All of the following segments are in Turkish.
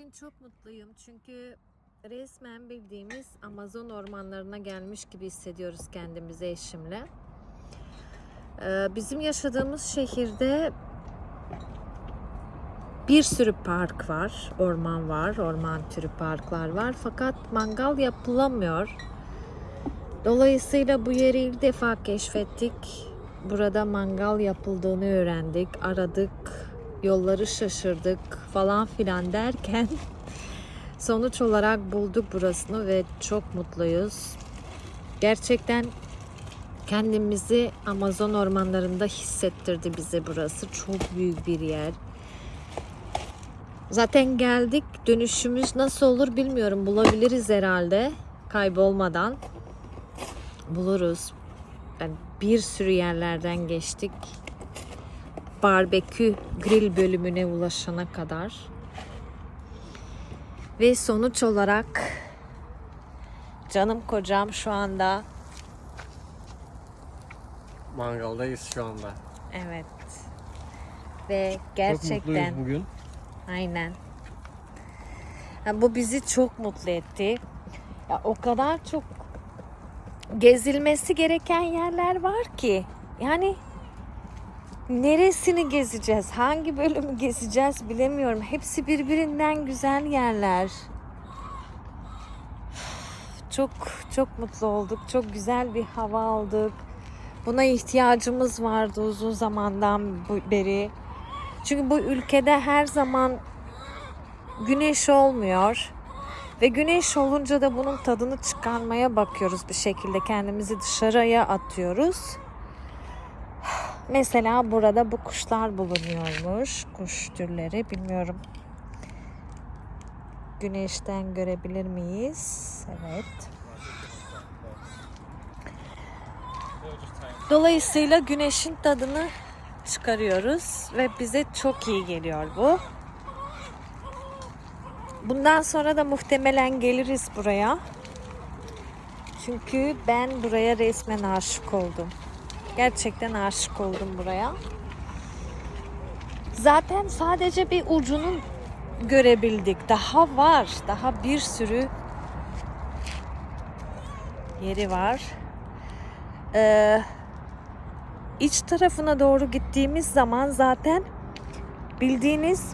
Bugün çok mutluyum çünkü resmen bildiğimiz Amazon ormanlarına gelmiş gibi hissediyoruz kendimizi eşimle. Ee, Bizim yaşadığımız şehirde bir sürü park var, orman var, orman türü parklar var. Fakat mangal yapılamıyor. Dolayısıyla bu yeri ilk defa keşfettik. Burada mangal yapıldığını öğrendik, aradık, yolları şaşırdık falan filan derken sonuç olarak bulduk burasını ve çok mutluyuz. Gerçekten kendimizi Amazon ormanlarında hissettirdi bize burası. Çok büyük bir yer. Zaten geldik. Dönüşümüz nasıl olur bilmiyorum. Bulabiliriz herhalde. Kaybolmadan. Buluruz. Yani bir sürü yerlerden geçtik. Barbekü grill bölümüne ulaşana kadar. Ve sonuç olarak canım kocam şu anda Mangaldayız şu anda. evet ve Çok gerçekten mutluyuz bugün. Aynen. Ya bu bizi çok mutlu etti. Ya o kadar çok gezilmesi gereken yerler var ki. Yani neresini gezeceğiz? Hangi bölümü gezeceğiz bilemiyorum. Hepsi birbirinden güzel yerler. Çok çok mutlu olduk. Çok güzel bir hava aldık. Buna ihtiyacımız vardı uzun zamandan beri. Çünkü bu ülkede her zaman güneş olmuyor. Ve güneş olunca da bunun tadını çıkarmaya bakıyoruz bir şekilde. Kendimizi dışarıya atıyoruz. Mesela burada bu kuşlar bulunuyormuş. Kuş türleri bilmiyorum. Güneşten görebilir miyiz? Evet. Dolayısıyla güneşin tadını çıkarıyoruz ve bize çok iyi geliyor bu. Bundan sonra da muhtemelen geliriz buraya. Çünkü ben buraya resmen aşık oldum. Gerçekten aşık oldum buraya. Zaten sadece bir ucunu görebildik. Daha var. Daha bir sürü yeri var. Ee, iç tarafına doğru gittiğimiz zaman zaten bildiğiniz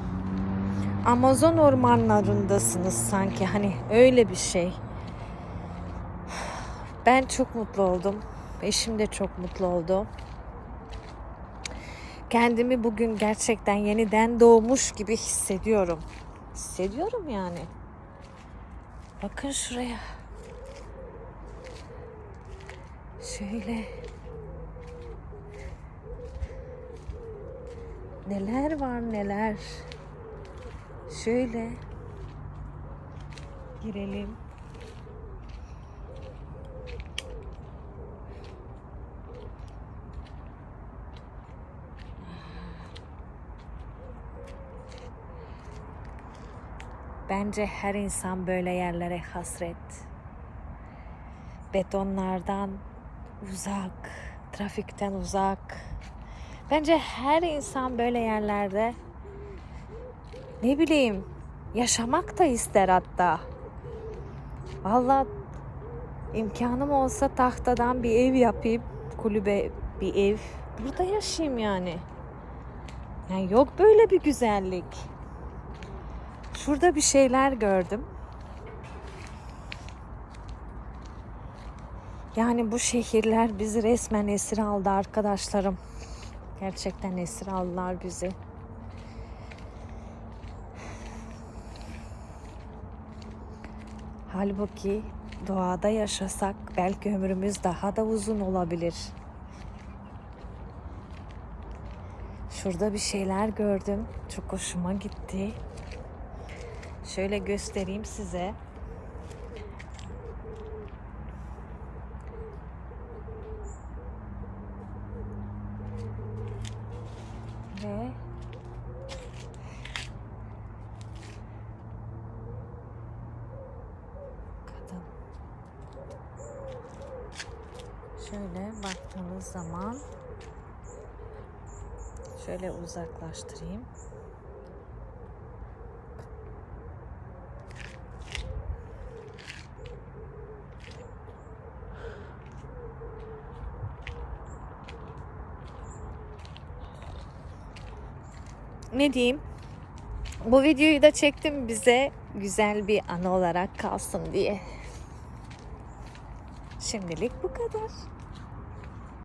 Amazon ormanlarındasınız sanki hani öyle bir şey. Ben çok mutlu oldum. Eşim de çok mutlu oldu. Kendimi bugün gerçekten yeniden doğmuş gibi hissediyorum. Hissediyorum yani. Bakın şuraya. Şöyle. Neler var neler. Şöyle girelim. Bence her insan böyle yerlere hasret. Betonlardan uzak, trafikten uzak. Bence her insan böyle yerlerde ne bileyim yaşamak da ister hatta. Vallahi imkanım olsa tahtadan bir ev yapayım, kulübe bir ev. Burada yaşayayım yani. Yani yok böyle bir güzellik. Şurada bir şeyler gördüm. Yani bu şehirler bizi resmen esir aldı arkadaşlarım. Gerçekten esir aldılar bizi. Halbuki doğada yaşasak belki ömrümüz daha da uzun olabilir. Şurada bir şeyler gördüm. Çok hoşuma gitti. Şöyle göstereyim size. Ve kadın. Şöyle baktığınız zaman şöyle uzaklaştırayım. Ne diyeyim? Bu videoyu da çektim bize güzel bir anı olarak kalsın diye. Şimdilik bu kadar.